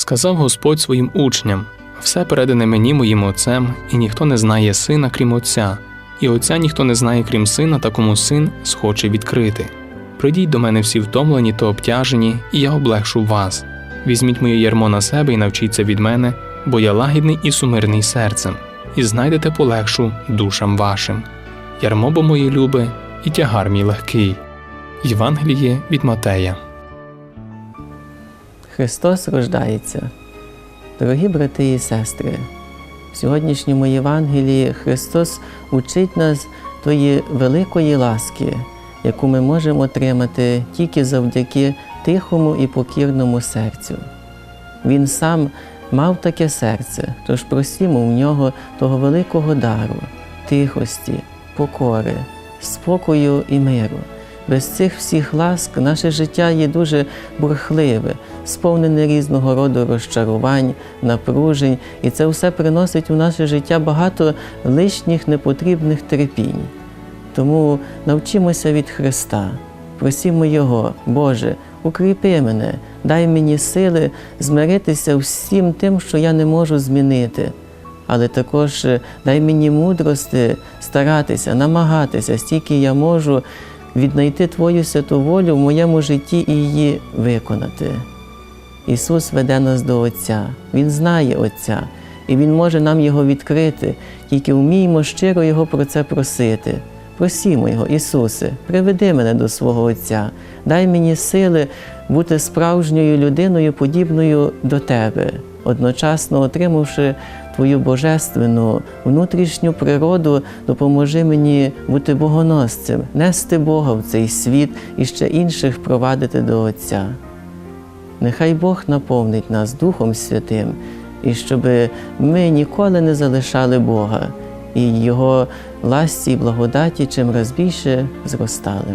Сказав Господь своїм учням: все передане мені моїм отцем, і ніхто не знає сина, крім отця, і отця ніхто не знає, крім сина, та кому син схоче відкрити. Прийдіть до мене всі втомлені та обтяжені, і я облегшу вас. Візьміть моє ярмо на себе і навчіться від мене, бо я лагідний і сумирний серцем, і знайдете полегшу душам вашим. Ярмо бо моє любе, і тягар мій легкий. Євангеліє від Матея. Христос рождається. Дорогі брати і сестри, в сьогоднішньому Євангелії Христос учить нас тої великої ласки, яку ми можемо отримати тільки завдяки тихому і покірному серцю. Він сам мав таке серце, тож просімо в нього того великого дару, тихості, покори, спокою і миру. Без цих всіх ласк наше життя є дуже бурхливе, сповнене різного роду розчарувань, напружень, і це все приносить у наше життя багато лишніх непотрібних терпінь. Тому навчимося від Христа, просімо Його, Боже, укріпи мене, дай мені сили змиритися всім тим, що я не можу змінити. Але також е, дай мені мудрости старатися, намагатися, стільки я можу віднайти Твою святу волю в моєму житті і її виконати. Ісус веде нас до Отця, Він знає Отця, і Він може нам Його відкрити, тільки вміємо щиро Його про це просити. Просімо Його, Ісусе, приведи мене до свого Отця, дай мені сили бути справжньою людиною, подібною до Тебе, одночасно отримавши Твою божественну внутрішню природу, допоможи мені бути богоносцем, нести Бога в цей світ і ще інших провадити до Отця. Нехай Бог наповнить нас Духом Святим, і щоб ми ніколи не залишали Бога і Його ласці і благодаті чим раз більше зростали.